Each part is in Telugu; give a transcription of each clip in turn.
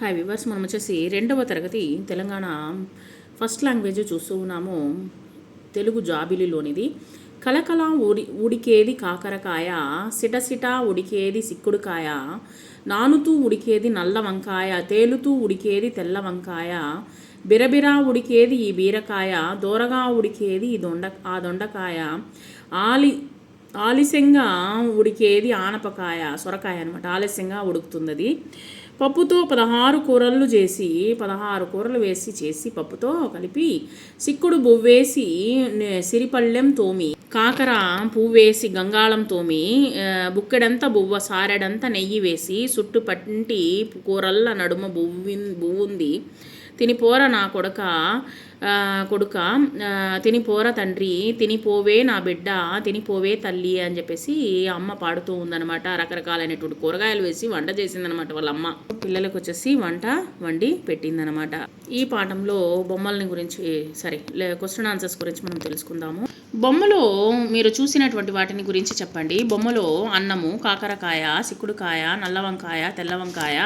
హాయ్ వివర్స్ మనం వచ్చేసి రెండవ తరగతి తెలంగాణ ఫస్ట్ లాంగ్వేజ్ చూస్తూ ఉన్నాము. తెలుగు జాబిలిలోనిది. కలకల ఉడి ఉడికేది కాకరకాయ సిటసిట ఉడికేది సిక్కుడుకాయ నానుతూ ఉడికేది నల్ల వంకాయ తేలుతూ ఉడికేది తెల్ల వంకాయ బిరబిరా ఉడికేది ఈ బీరకాయ దూరగా ఉడికేది ఈ దొండ ఆ దొండకాయ ఆలి ఆలస్యంగా ఉడికేది ఆనపకాయ సొరకాయ అనమాట ఆలస్యంగా ఉడుకుతుంది అది పప్పుతో పదహారు కూరలు చేసి పదహారు కూరలు వేసి చేసి పప్పుతో కలిపి సిక్కుడు బువ్వేసి సిరిపల్లెం సిరిపళ్ళెం తోమి కాకర పువ్వేసి గంగాళం తోమి బుక్కెడంతా బువ్వ సారెడంతా నెయ్యి వేసి చుట్టు పట్టి కూరల్ల నడుమ బువ్వి బువ్వుంది తినిపోర నా కొడక కొడుక తినిపోర తండ్రి తినిపోవే నా బిడ్డ తినిపోవే తల్లి అని చెప్పేసి అమ్మ పాడుతూ ఉందన్నమాట. రకరకాలైనటువంటి కూరగాయలు వేసి వంట చేసిందనమాట వాళ్ళ అమ్మ. పిల్లలకు వచ్చేసి వంట వండి పెట్టిందనమాట ఈ పాఠంలో బొమ్మలని గురించి సరే క్వశ్చన్ ఆన్సర్స్ గురించి మనం తెలుసుకుందాము. బొమ్మలో మీరు చూసినటువంటి వాటిని గురించి చెప్పండి. బొమ్మలో అన్నము కాకరకాయ సిక్కుడుకాయ నల్ల వంకాయ తెల్ల వంకాయ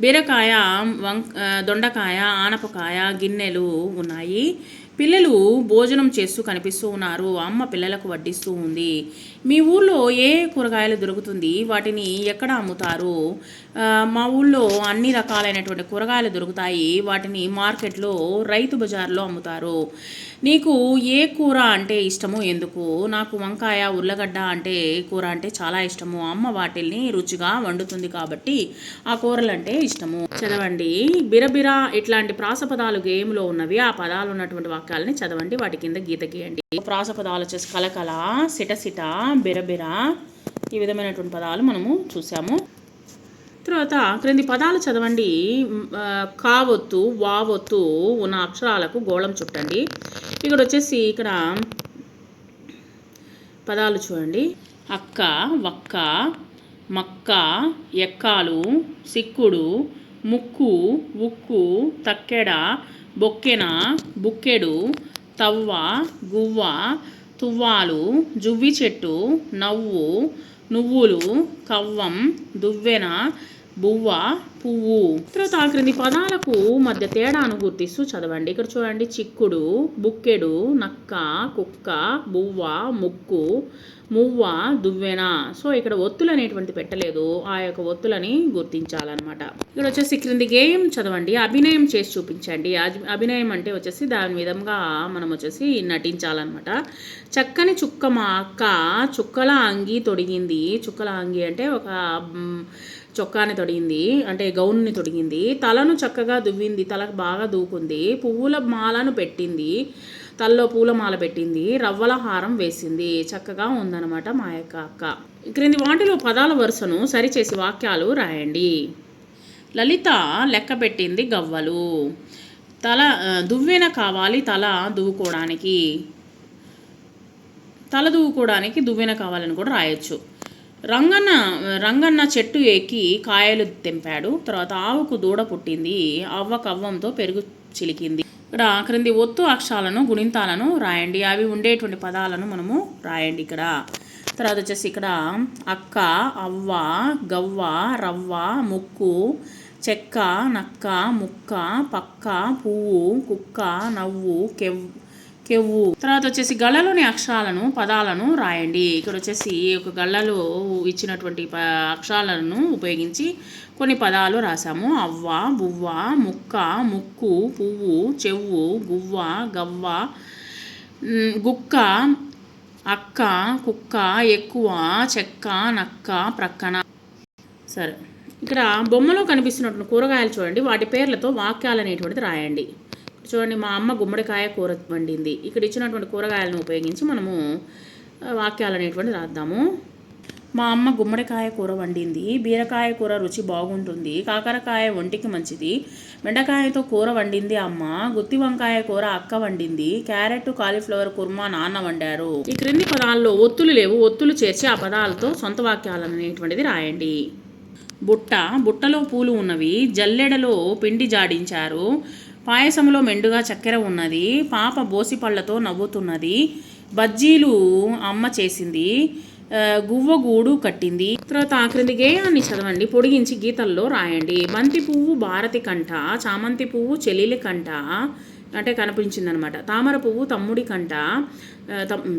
బీరకాయ వం ఆ, దొండకాయ ఆనపకాయ గిన్నెలు ఉన్నాయి. పిల్లలు భోజనం చేస్తూ కనిపిస్తూ ఉన్నారు. అమ్మ పిల్లలకు వడ్డిస్తూ ఉంది. మీ ఊర్లో ఏ కూరగాయలు దొరుకుతుంది? వాటిని ఎక్కడ అమ్ముతారు? మా ఊళ్ళో అన్ని రకాలైనటువంటి కూరగాయలు దొరుకుతాయి. వాటిని మార్కెట్లో రైతు బజార్లో అమ్ముతారు. నీకు ఏ కూర అంటే ఇష్టము? ఎందుకు? నాకు వంకాయ ఉర్లగడ్డ అంటే కూర అంటే చాలా ఇష్టము. అమ్మ వాటిల్ని రుచిగా వండుతుంది కాబట్టి ఆ కూరలు అంటే ఇష్టము. చదవండి. బిరబిర ఇట్లాంటి ప్రాస పదాలు గేమ్లో ఉన్నవి. ఆ పదాలు ఉన్నటువంటి వాక్యాలని చదవండి. వాటి కింద గీత గీయండి. ప్రాస పదాలు వచ్చేసి కలకల సిటసిట బిరబిర ఈ విధమైనటువంటి పదాలు మనము చూసాము. తర్వాత క్రింది పదాలు చదవండి. కావొత్తు వావొత్తు ఉన్న అక్షరాలకు గోళం చుట్టండి. ఇక్కడ వచ్చేసి ఇక్కడ పదాలు చూడండి. అక్క వక్క మక్క ఎక్కాలు సిక్కుడు ముక్కు ఉక్కు తక్కెడ బొక్కెన బుక్కెడు తవ్వ గువ్వ తువ్వాలు జువ్వి చెట్టు నవ్వు నువ్వులు కవ్వం దువ్వెన బువ్వ పువ్వు. తర్వాత ఆ క్రింది పదాలకు మధ్య తేడాను గుర్తిస్తూ చదవండి. ఇక్కడ చూడండి చిక్కుడు బుక్కెడు నక్క కుక్క బువ్వ ముక్కు మువ్వ దువ్వెన. సో ఇక్కడ ఒత్తులు అనేటువంటి పెట్టలేదు. ఆ యొక్క ఒత్తులని గుర్తించాలన్నమాట. ఇక్కడ వచ్చేసి క్రింది గేయం చదవండి. అభినయం చేసి చూపించండి. అభినయం అంటే వచ్చేసి దాని విధంగా మనం వచ్చేసి నటించాలన్నమాట. చక్కని చుక్క మా అక్క చుక్కల అంగి తొడిగింది. చుక్కల అంగి అంటే ఒక చొక్కాని తొడిగింది అంటే గౌన్ని తొడిగింది. తలను చక్కగా దువ్వింది తలకు బాగా దూకుంది. పువ్వుల మాలను పెట్టింది తలలో పూలమాల పెట్టింది రవ్వల హారం వేసింది. చక్కగా ఉందన్నమాట మా యొక్క అక్క. క్రింది వాటిలో పదాల వరుసను సరిచేసి వాక్యాలు రాయండి. లలిత లెక్క పెట్టింది గవ్వలు. తల దువ్వెన కావాలి తల దువ్వుకోవడానికి. తల దువ్వుకోవడానికి దువ్వెన కావాలని కూడా రాయొచ్చు. రంగన్న రంగన్న చెట్టు ఎక్కి కాయలు తెంపాడు. తర్వాత ఆవుకు దూడ పుట్టింది. అవ్వ కవ్వంతో పెరుగు చిలికింది. ఇక్కడ క్రింది ఒత్తు అక్షరాలను గుణింతాలను రాయండి. అవి ఉండేటువంటి పదాలను మనము రాయండి ఇక్కడ. తర్వాత వచ్చేసి ఇక్కడ అక్క అవ్వ గవ్వ రవ్వ ముక్కు చెక్క నక్క ముక్క పక్క పువ్వు కుక్క నవ్వు కెవ్ కెవ్వు తర్వాత వచ్చేసి గళ్ళలోని అక్షరాలను పదాలను రాయండి. ఇక్కడ వచ్చేసి ఒక గళ్ళలో ఇచ్చినటువంటి ప అక్షరాలను ఉపయోగించి కొన్ని పదాలు రాసాము. అవ్వ బువ్వ ముక్క ముక్కు పువ్వు చెవ్వు గువ్వ గవ్వ గుక్క అక్క కుక్క ఎక్కువ చెక్క నక్క ప్రక్కన. సరే. ఇక్కడ బొమ్మలో కనిపిస్తున్నటువంటి కూరగాయలు చూడండి. వాటి పేర్లతో వాక్యాలు అనేటువంటిది రాయండి. చూడండి మా అమ్మ గుమ్మడికాయ కూర వండింది. ఇక్కడ ఇచ్చినటువంటి కూరగాయలను ఉపయోగించి మనము వాక్యాలు అనేటువంటి రాద్దాము. మా అమ్మ గుమ్మడికాయ కూర వండింది. బీరకాయ కూర రుచి బాగుంటుంది. కాకరకాయ ఒంటికి మంచిది. బెండకాయతో కూర వండింది అమ్మ. గుత్తి వంకాయ కూర అక్క వండింది. క్యారెట్ కాలీఫ్లవర్ కుర్మా నాన్న వండారు. ఈ క్రింది పదాల్లో ఒత్తులు లేవు. ఒత్తులు చేర్చి ఆ పదాలతో సొంత వాక్యాలు అనేటువంటిది రాయండి. బుట్ట. బుట్టలో పూలు ఉన్నవి. జల్లెడలో పిండి జాడించారు. పాయసంలో మెండుగా చక్కెర ఉన్నది పాప బోసిపళ్ళతో నవ్వుతున్నది బజ్జీలు అమ్మ చేసింది గువ్వగూడు కట్టింది. తర్వాత ఆఖరిది గేయాన్ని చదవండి. పొడిగించి గీతల్లో రాయండి. బంతి పువ్వు భారతి కంట చామంతి పువ్వు చెలిలి కంట అంటే కనిపించింది అనమాట తామర పువ్వు తమ్ముడి కంట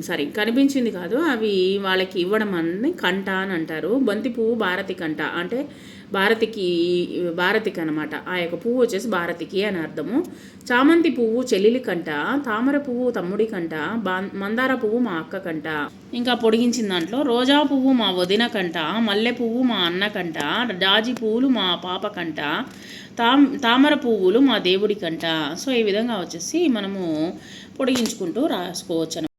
సారీ కనిపించింది కాదు. అవి వాళ్ళకి ఇవ్వడం అని కంట అని అంటారు. బంతి పువ్వు భారతి కంట. అంటే భారతికి భారతికి అనమాట ఆ యొక్క పువ్వు వచ్చేసి భారతికి అని అర్థము. చామంతి పువ్వు చెల్లెలి కంట తామర పువ్వు తమ్ముడి కంట బా- మందార పువ్వు మా అక్క కంట. ఇంకా పొడిగించిన దాంట్లో రోజా పువ్వు మా వదిన కంట మల్లె పువ్వు మా అన్న కంట జాజి పువ్వులు మా పాప కంట తామ్ తామర పువ్వులు మా దేవుడి కంట. సో ఈ విధంగా వచ్చేసి మనము పొడిగించుకుంటూ రాసుకోవచ్చు